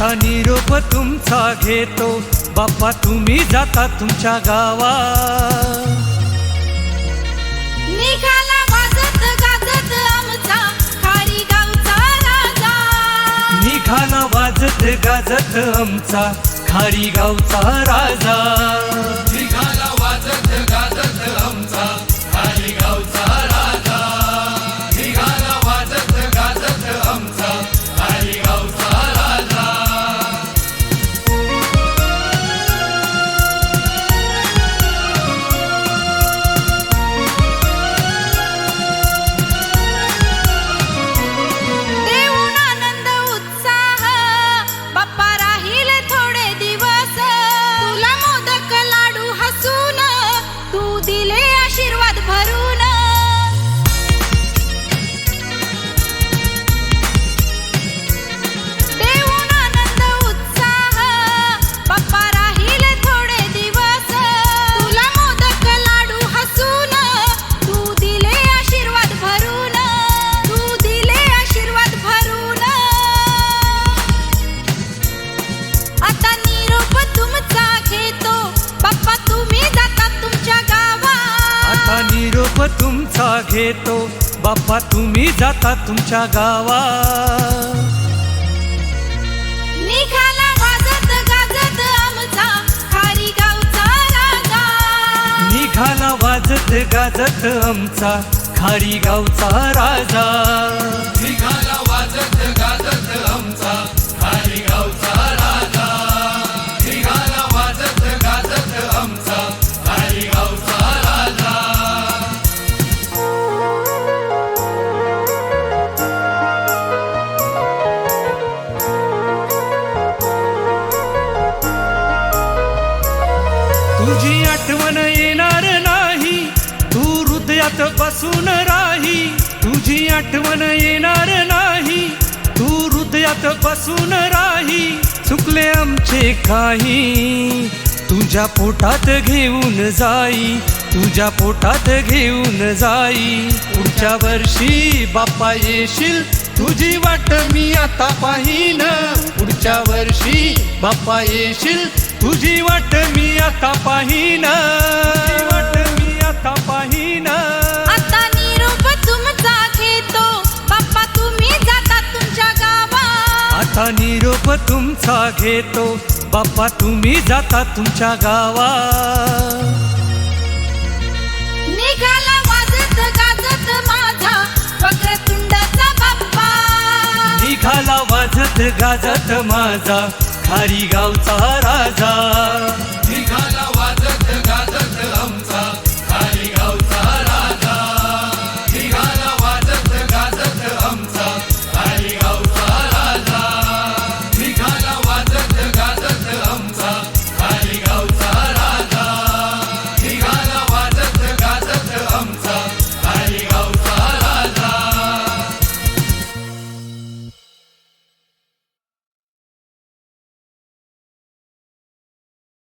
आता निरोप तुमचा घेतो. बाप्पा तुम्ही जाता तुमच्या गावा निघाला वाजत गाजत आमचा खारी गावचा राजा. निघाला वाजत गाजत निरोप तुमचा घेतो. बाप्पा तुम्ही जाता तुमच्या गावा निघाला वाजत गाजत आमचा खारी गावचा राजा. निघाला वाजत गाजत आमचा खारी गावचा राजा. निघाला वाजत गाजत आमचा तुझी आठवण येणार नाही. तू हृदयात बसून राही. तुझी आठवण येणार नाही. तू हृदयात बसून राही. चुकले आमचे काही. तुझ्या पोटात घेऊन जाई. तुझ्या पोटात घेऊन जाई. पुढच्या वर्षी बाप्पा येशील. तुझी वाट मी आता पाहीन. पुढच्या वर्षी बाप्पा येशील. तुझी वाट मी आता पाहीन. तुझी वाट मी आता पाहीन. आता निरोप तुमचा घेतो. बाप्पा तुम्ही जाता तुमच्या गावा आता निरोप तुमचा घेतो. बाप्पा तुम्ही जाता तुमच्या गावा निघाला वाजत गाजत माझा वक्रतुंडाचा बाप्पा. निघाला वाजत गाजत माझा खारी गावचा राजा.